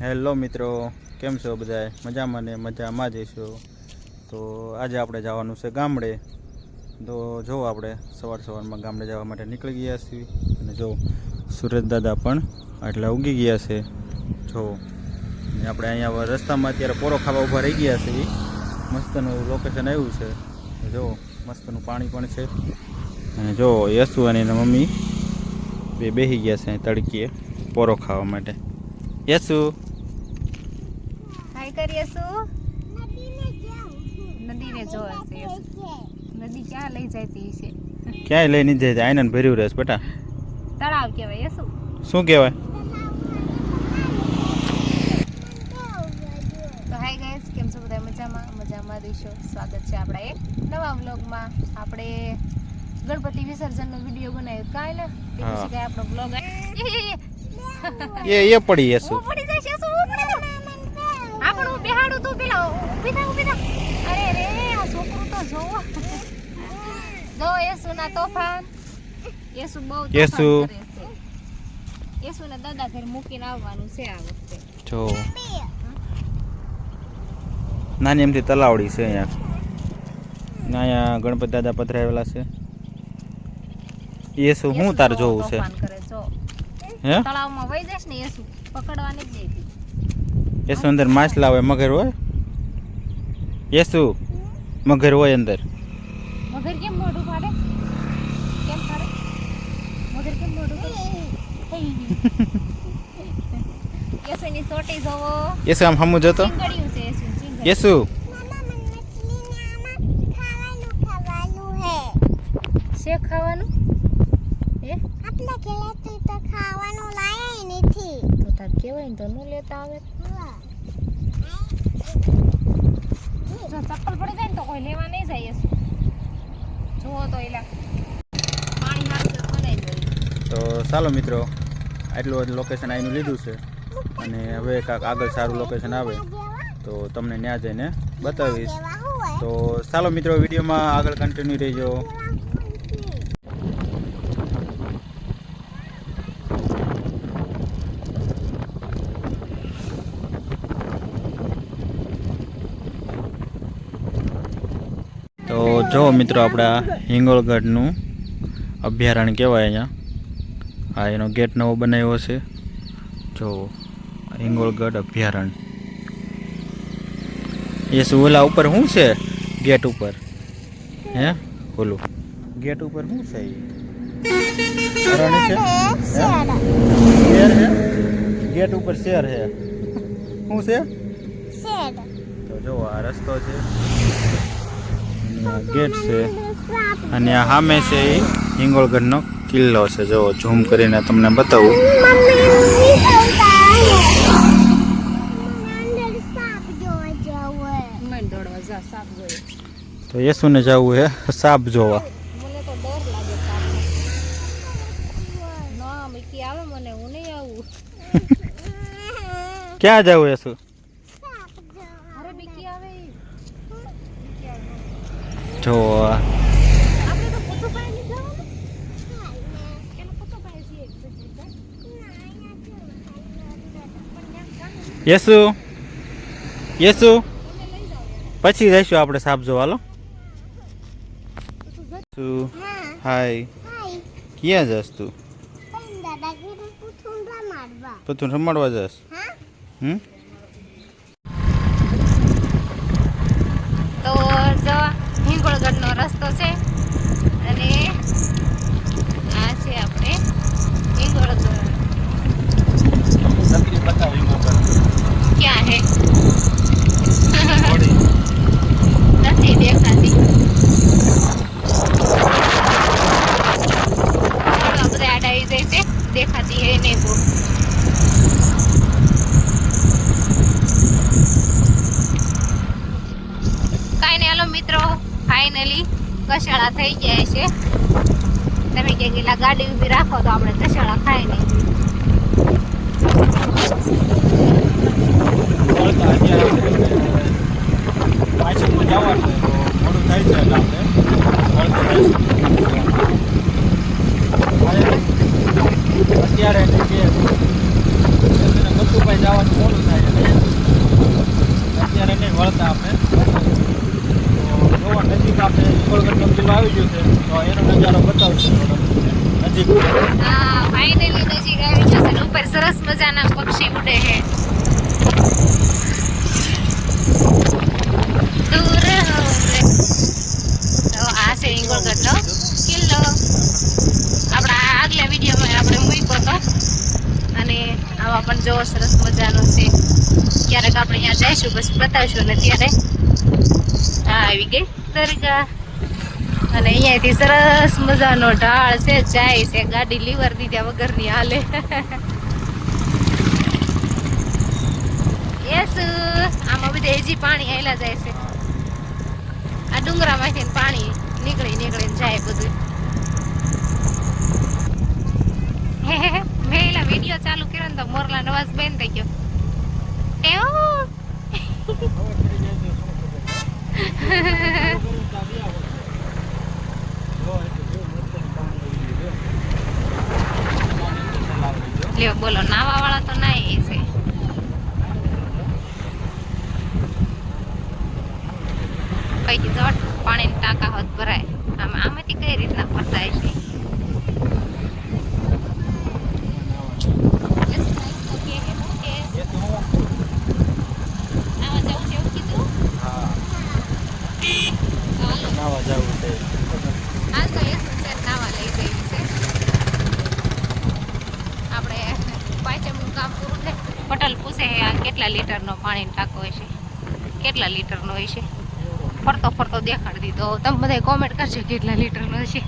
Hello મિત્રો, કેમ છો બધા મજામાં ને મજામાં જઈશું તો આજે આપણે જવાનું છે ગામડે. તો જો આપણે સવાર સવારમાં ગામડે જવા માટે નીકળી ગયા છીએ અને જો સુરત દાદા પણ આટલા ઉગી ગયા છે. જો આપણે અહીંયા રસ્તામાં અત્યારે પોરો ખાવા ઊભા રહી ગયા છે. મસ્તનું લોકેશન આવ્યું છે. જો, મસ્તનું પાણી પણ છે. અને જો યસુ અને એના મમ્મી બે બેસી ગયા છે તડકીએ પોરો ખાવા માટે. યસુ. હાય નદીને જોવે નદી ક્યાં લઈ જતી છે ક્યાંય લઈ નહીં જાય આનંદ ભર્યું રહેશે બેટા. તળાવ કહેવાય શું શું કહેવાય? તો હાય ગાઈસ કેમ છો બધા મજામાં? મજામાં દઈશો સ્વાગત છે આપણા એક નવા વ્લોગમાં. આપણે ગણપતિ વિસર્જનનો વીડિયો બનાવ્યો કાંઈ ને? તે. પછી કાંઈ આપણો બ્લોગ એ એ પડી યસુ પડી જાય છે હું પડી જાઉં? આપણું બેહાડું તું પેલા ઊભી થા ઊભી થા અરે રે આ છોકરું તો જોવો. જો યેસુના તોફાન. યેસુ બહુ યેસુ. કરે દાદા ઘરે મૂકીને આવવાનું છે આ વખતે. જો. નાની એમથી તલાવડી છે અહીંયા. ને અહીંયા ગણપતિ દાદા પધરાવેલા છે. એ શું હું યેસુ તાર જોવું છે. હે? તળાવમાં વહી જઈશ ને યેસુ પકડવાની જ દેતી યેસુ અંદર માછલા હોય મગર હોય? યેસુ મગર હોય અંદર. મગર કેમ મોઢું ફાડે? કેમ ફાડે? મગર કેમ મોઢું ફાડે? યેસુની સોટી જોવો? યેસુ આમ હમું જતો? ચીંગડિયું છે યેસુ ચીંગડિયું. યેસુ શેક ખાવાનું? હે? તો તાર કેવાય ને તો ન લેતા આવે. જો ચપ્પલ પડી જાય ને તો કોઈ લેવા નહીં જાય જુઓ તો એલા. પાણી હારું તો બનાવી તો ચાલો મિત્રો આટલું લોકેશન આવીને લીધું છે. અને હવે કાંક આગળ સારું લોકેશન આવે તો તમને ત્યાં જઈને બતાવીશ. તો ચાલો મિત્રો વિડીયોમાં આગળ કન્ટિન્યુ રહેજો તો જો મિત્રો આપણા હિંગોળગઢનું અભયારણ્ય કહેવાય અહીંયા. આ એનો ગેટ નવો બનાવ્યો છે. જો હિંગોળગઢ અભયારણ્ય. એ શું ઉપર શું છે? ગેટ ઉપર. હે? ઓલું ગેટ ઉપર શું છે એ? હે? ગેટ ઉપર શેર છે. શું છે? તો જો આ રસ્તો છે. ગેટ છે. અને આ સામે છે એ હિંગોળગઢનો કિલ્લો છે. જો ઝૂમ કરીને તમને બતાવું. મને દોડવા જા સાપ જોયો તો યેસુને જવું હે સાપ જોવા. મને તો ડર લાગે સાપનો ના મિકી આવે મને હું નહીં આવું. ક્યાં જવું યેસુ અરે મિકી આવે ઈ. મિકી આવે જો આપણે તો કુતુ પાસે નહીં જવાનું એનો કુતુ પાસે છીએ પણ ત્યાં ગામ યેસુ યેસુ. પછી જઈશું આપણે સાપ જોવાલો હાય. ક્યાં જશ તું? પતું રમાડવા જશ હમ? રસ્તો છે. અને આ છે આપણે હિંગોળગઢ ક્યાં હે? નથી દેખાતી. આડા આવી જાય છે દેખાતી હે નહીં બહુ કાંઈ નહીં હાલો મિત્રો ફાઇનલી કશાળા થઈ ગયા છે. તમે કે ગયેલા ગાડી ઊભી રાખો તો આપણે કસાળા ખાય નહીં. એટલે અત્યારે એટલે ગતુભાઈ જવાનું મોડું થાય એટલે અત્યારે નહીં વળતા આપણે જોવો નજીક આપણે આવી ગયો બતાવશું નજીક. આવી ને. ઉપર સરસ મજાના પક્ષી ઉડે છે. દૂર. તો આ છે ઈંગોળગઢનો કિલ્લો. આપણા આગલા વિડીયોમાં આપણે મૂક્યો હતો અને આમાં પણ જોવો સરસ મજાનો છે. ક્યારેક આપણે ત્યાં જઈશું, પછી બતાવશું ને ત્યારે. આવી ગઈ દરગાહ. અને અહીંયાથી સરસ મજાનો ઢાળ છે જાય છે, ગાડી લીવર દીધા વગરની હાલે. યસ, આમાં બધે હજી પાણી આયલા જાય છે. આ ડુંગરામાંથી પાણી નીકળી નીકળીને જાય બધું. મેં એલા વીડિયો ચાલુ કર્યો ને તો મોરલા નવાજ બેન થઈ ગયો. ટેવ લ્યો, બોલો નાવા વાળા તો ના છે. કઈ જટ પાણીની ટાંકા હોત ભરાય. આમ આમાંથી કઈ રીતના ફરતા છે આવા જવું છે એવું કીધું હા ચાલો નાવા જવું છે હાલ તો એક છે નાવા લઈ ગઈ છે આપણે પાંચમનું કામ પૂરું થાય પટેલ આ કેટલા લીટરનો પાણી ટાંકો હોય છે? કેટલા લીટરનો છે? ફરતો ફરતો દેખાડી દીધો. તમે બધા કોમેન્ટ કરજો કેટલા લીટરનો હશે.